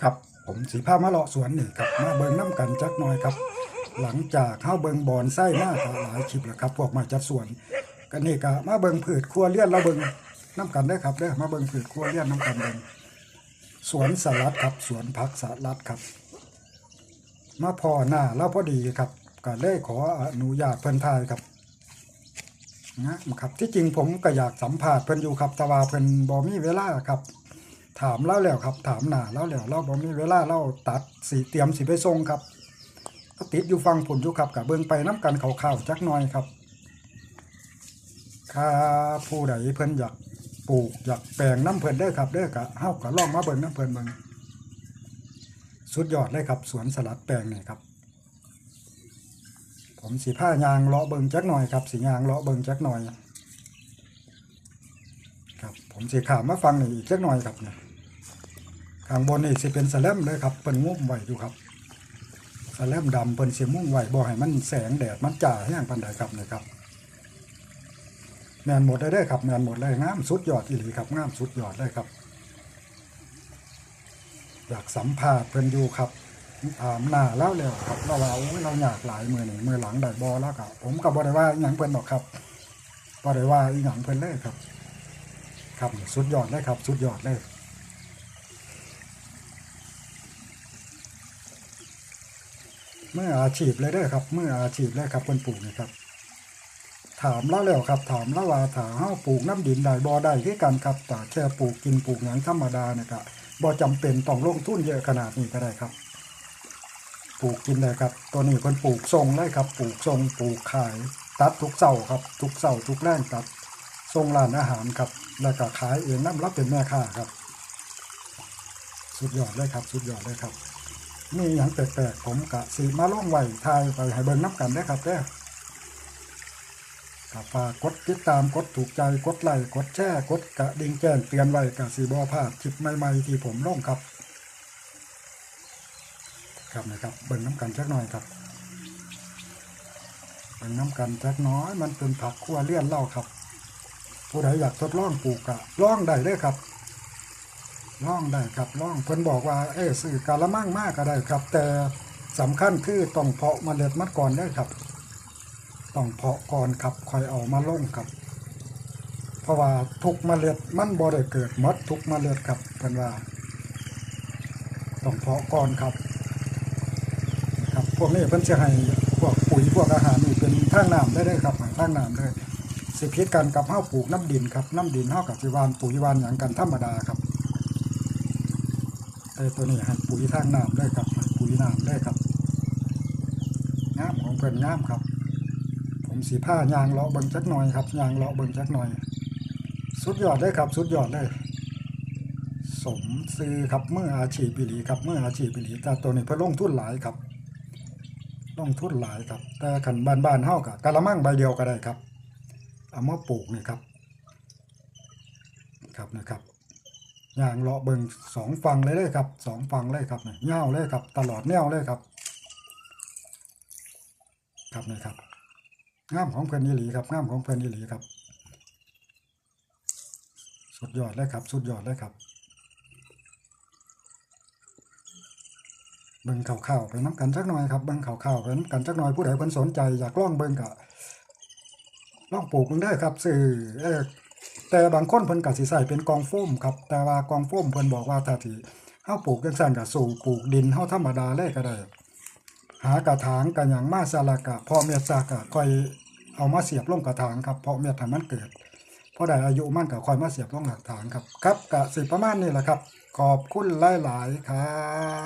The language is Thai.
ครับ ผมสีผ้ามาเลาะสวนนี่ครับมาเบิงน้ำกันจักหน่อยครับ หลังจากเข้าเบิงบอนไส้มากหลายคลิปแล้วครับพวกมาจัดสวน กันนี่ก็มาเบิงผืดครัวเลียนเราเบิงน้ำกันได้ครับเด้มาเบิงผืดครัวเลียนน้ำกันเบิงสวนสลัดครับสวนผักสลัดครับ มาพอหน้าแล้วพอดีครับก็เลยขออนุญาตเพิ่นทายครับนะครับที่จริงผมก็อยากสัมภาษณ์เพิ่นอยู่ครับแต่ว่าเพิ่นบ่มีเวลาครับ ถามเล่าแล้วครับ ถามหนาเล่าแล้วเราบ่มีเวลาเล่าตัดสีเตรียมสิไปส่งครับติดอยู่ฟังผลอยู่ครับกับเบิ่งไปน้ำกันข่าวๆจักหน่อยครับถ้าผู้ใดเพิ่นอยากปลูกอยากแปลงน้ำเพิ่นเด้ครับเด้กะเฮาก็ลองมาเบิ่งน้ำเพิ่นเบิ่งสุดยอดเลยครับ สวนสลัดแปลงนี่ครับ ผมสีผ้ายางเลาะเบิ่งจักหน่อยครับสียางเลาะเบิ่งจักหน่อย ครับผมสีขามมาฟังนี่อีกจักหน่อยครับเนี่ย ข้างบนนี่สิเป็นสแลมเลยครับเปิ้นงุ้มไว้อยู่ครับสแลมดำเปิ้นสิมุ่งไว้บ่ให้มันแสงแดดมันจ้าแห้งปานใดครับเนี่ยครับแมนหมดเลยเด้ครับแมนหมดเลยงามสุดยอดอีหลีครับงามสุดยอดเลยครับอยากสัมภาษณ์เพิ่นอยู่ครับถามหน้าแล้วแล้วครับเราว่าเราอยากหลายมือหนี่มือหลังได้บ่แล้วครับผมก็บ่ได้ว่าอีหยังเพิ่นหรอกครับบ่ได้ว่าอีหยังเพิ่นเลยครับ ครับสุดยอดเลยครับ สุดยอดเลย เมื่ออาชีพเลยเด้อครับเมื่ออาชีพเลยครับเพิ่นปลูกนี่ครับ ถามแล้วแล้วครับ ถามแล้วว่าถาเฮาปลูกน้ำดินได้บ่ได้คือกันครับแต่แค่ปลูกกินปลูกหยังธรรมดาเนี่ยก็บ่จำเป็นต้องลงทุนเยอะขนาดนี้ก็ได้ครับ ปลูกกินได้ครับ ตัวนี้เพิ่นปลูกทรงเลยครับ ปลูกทรงปลูกขาย ตัดทุกเสาร์ครับ ทุกเสาร์ทุกแรงตัดทรงร้านอาหารครับ แล้วก็ขายเองน้ำรับเป็นแม่ค้าครับ สุดยอดเลยครับ สุดยอดเลยครับ นี่อย่างแปลกๆผมกะสีมาล่องไหวทายไปให้เบิ่งน้ำกันได้ครับเด้กับฝากกดติดตามกดถูกใจกดไลค์กดแชร์กดกระดิ่งแจ้งเตือนไว้กับสีบอพลาดคลิปใหม่ๆที่ผมล่องครับ ครับนะครับเบิ่งน้ำกันจักหน่อยครับเบิ่งน้ำกันจักน้อยมันเป็นผักขั้วเลี่ยนเล่าครับ ผู้ใดอยากทดลองปลูกกะล่องได้เลยครับ ล่องได้ครับล่องเพิ่นบอกว่าเอ้ซื้อกาละมั่งมากก็ได้ครับ แต่สำคัญคือต้องเพาะเมล็ดมันก่อนได้ครับต้องเพาะก่อนครับค่อยเอามาลงครับ เพราะว่าทุกเมล็ดมันบ่ได้เกิดหมดทุกเมล็ดครับเพิ่นว่าต้องเพาะก่อนครับครับพวกนี้เพิ่นจะให้พวกปุ๋ยพวกอาหารนี่เป็นทางน้ำได้ได้ครับทางน้ำได้สิพิษกันกับเฮาปลูกน้ำดินครับน้ำดินเฮากับสิวานปุ๋ยวานหยังกันธรรมดาครับ ไอ้ตัวนี้ให้ปุ๋ยทางน้ำได้ครับให้ปุ๋ยน้ำได้ครับงามของเพิ่นงามครับ ผมสีผ้ายางเลาะเบิ่งจักหน่อยครับยางเลาะเบิ่งจักหน่อย สุดยอดเลยครับ สุดยอดเลยสมซื้อครับเมื่ออาชีพปีหลีครับเมื่ออาชีพปีหลีแต่ตัวนี้เพิ่นลงทุนหลายครับลงทุนหลายครับ แต่ขันบ้านๆเฮากะกะละมังใบเดียวก็ได้ครับเอามาปลูกนี่ครับ ครับนะครับ ย่างเลาะเบิงสองฝั่งเลยเลยครับสองฝั่งเลยครับเนี่ยเงาเลยครับ ตลอดแนวเลยครับ ครับนี่ครับงามของเพื่อนอีหลีครับงามของเพื่อนอีหลีครับ สุดยอดเลยครับ สุดยอดเลยครับเบิ่งข่าวๆไปน้ำกันจักหน่อยครับเบิ่งข่าวๆไปน้ำกันจักหน่อยผู้ใดเพิ่นสนใจอยากลองเบิ่งก็ลองปลูกเบิ่งได้ครับซื้อ แต่บางคนเพิ่นก็สิใส่เป็นกองโฟมครับ แต่ว่ากองโฟมเพิ่นบอกว่าถ้าที่เฮาปลูกจังซั่นก็สู่ปลูกดินเฮาธรรมดาเลยก็ได้ หากระถางก็หยังมาสลากะพอเม็ดซากะค่อยเอามาเสียบลงกระถางครับเพราะเม็ดให้มันเกิดพอได้อายุมันก็ค่อยมาเสียบลงกระถางครับ ครับก็สิประมาณนี้แหละครับ ขอบคุณหลายๆครับ